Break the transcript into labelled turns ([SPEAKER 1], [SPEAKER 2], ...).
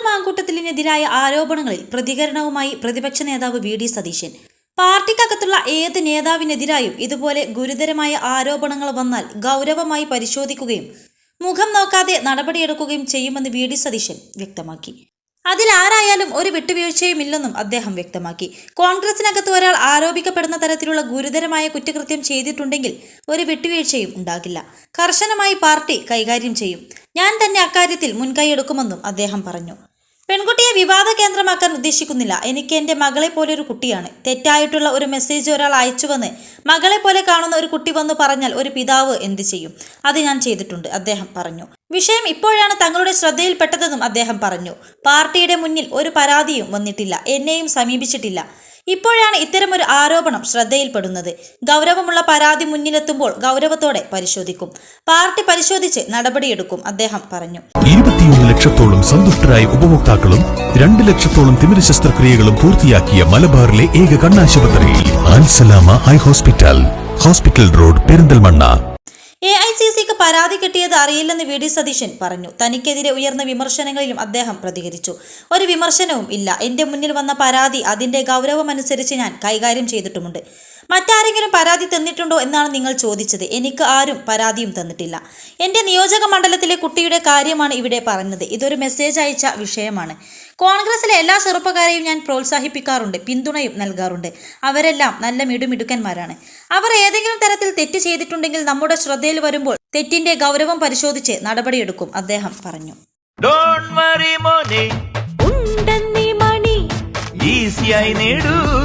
[SPEAKER 1] മാങ്കൂട്ടത്തിലിനെതിരായ ആരോപണങ്ങളിൽ പ്രതികരണവുമായി പ്രതിപക്ഷ നേതാവ് വി ഡി സതീശൻ. പാർട്ടിക്കകത്തുള്ള ഏത് നേതാവിനെതിരായും ഇതുപോലെ ഗുരുതരമായ ആരോപണങ്ങൾ വന്നാൽ ഗൗരവമായി പരിശോധിക്കുകയും മുഖം നോക്കാതെ നടപടിയെടുക്കുകയും ചെയ്യുമെന്ന് വി ഡി സതീശൻ വ്യക്തമാക്കി. അതിലാരായാലും ഒരു വിട്ടുവീഴ്ചയുമില്ലെന്നും അദ്ദേഹം വ്യക്തമാക്കി. കോൺഗ്രസിനകത്ത് ഒരാൾ ആരോപിക്കപ്പെടുന്ന തരത്തിലുള്ള ഗുരുതരമായ കുറ്റകൃത്യം ചെയ്തിട്ടുണ്ടെങ്കിൽ ഒരു വിട്ടുവീഴ്ചയും ഉണ്ടാകില്ല. കർശനമായി പാർട്ടി കൈകാര്യം ചെയ്യും. ഞാൻ തന്നെ അക്കാര്യത്തിൽ മുൻകൈയെടുക്കുമെന്നും അദ്ദേഹം പറഞ്ഞു. പെൺകുട്ടിയെ വിവാദ കേന്ദ്രമാക്കാൻ ഉദ്ദേശിക്കുന്നില്ല. എനിക്ക് എന്റെ മകളെ പോലെ ഒരു കുട്ടിയാണ്. തെറ്റായിട്ടുള്ള ഒരു മെസ്സേജ് ഒരാൾ അയച്ചുവന്ന് മകളെ പോലെ കാണുന്ന ഒരു കുട്ടി വന്ന് പറഞ്ഞാൽ ഒരു പിതാവ് എന്ത് ചെയ്യും? അത് ഞാൻ ചെയ്തിട്ടുണ്ട് അദ്ദേഹം പറഞ്ഞു. വിഷയം ഇപ്പോഴാണ് തങ്ങളുടെ ശ്രദ്ധയിൽപ്പെട്ടതെന്നും അദ്ദേഹം പറഞ്ഞു. പാർട്ടിയുടെ മുന്നിൽ ഒരു പരാതിയും വന്നിട്ടില്ല. എന്നെയും സമീപിച്ചിട്ടില്ല. ഇപ്പോഴാണ് ഇത്തരമൊരു ആരോപണം ശ്രദ്ധയിൽപ്പെടുന്നത്. ഗൗരവമുള്ള പരാതി മുന്നിലെത്തുമ്പോൾ ഗൗരവത്തോടെ പരിശോധിക്കും. പാർട്ടി പരിശോധിച്ച് നടപടിയെടുക്കും അദ്ദേഹം പറഞ്ഞു.
[SPEAKER 2] ഇരുപത്തിയൊന്ന് ലക്ഷത്തോളം സന്തുഷ്ടരായ ഉപഭോക്താക്കളും രണ്ട് ലക്ഷത്തോളം തിമിര ശസ്ത്രക്രിയകളും പൂർത്തിയാക്കിയ മലബാറിലെ ഏക കണ്ണാശുപത്രി hospital. Hospital road Perinthalmanna.
[SPEAKER 1] A I C സിക്ക് പരാതി കിട്ടിയത് അറിയില്ലെന്ന് വി ഡി സതീശൻ പറഞ്ഞു. തനിക്കെതിരെ ഉയർന്ന വിമർശനങ്ങളിലും അദ്ദേഹം പ്രതികരിച്ചു. ഒരു വിമർശനവും ഇല്ല. എന്റെ മുന്നിൽ വന്ന പരാതി അതിന്റെ ഗൗരവമനുസരിച്ച് ഞാൻ കൈകാര്യം ചെയ്തിട്ടുമുണ്ട്. മറ്റാരെങ്കിലും പരാതി തന്നിട്ടുണ്ടോ എന്നാണ് നിങ്ങൾ ചോദിച്ചത്. എനിക്ക് ആരും പരാതിയും തന്നിട്ടില്ല. എന്റെ നിയോജക മണ്ഡലത്തിലെ കുട്ടിയുടെ കാര്യമാണ് ഇവിടെ പറഞ്ഞത്. ഇതൊരു മെസ്സേജ് അയച്ച വിഷയമാണ്. കോൺഗ്രസിലെ എല്ലാ ചെറുപ്പക്കാരെയും ഞാൻ പ്രോത്സാഹിപ്പിക്കാറുണ്ട് പിന്തുണയും നൽകാറുണ്ട്. അവരെല്ലാം നല്ല മിടുമിടുക്കന്മാരാണ്. അവർ ഏതെങ്കിലും തരത്തിൽ തെറ്റ് ചെയ്തിട്ടുണ്ടെങ്കിൽ നമ്മുടെ ശ്രദ്ധയിൽ വരുമ്പോൾ തെറ്റിന്റെ ഗൗരവം പരിശോധിച്ച് നടപടിയെടുക്കും അദ്ദേഹം പറഞ്ഞു.
[SPEAKER 3] ഡോണ്ട് വറി മോനെ.
[SPEAKER 4] ഉണ്ടെന്നീ മണി.
[SPEAKER 3] ഈസിയായി നേടൂ.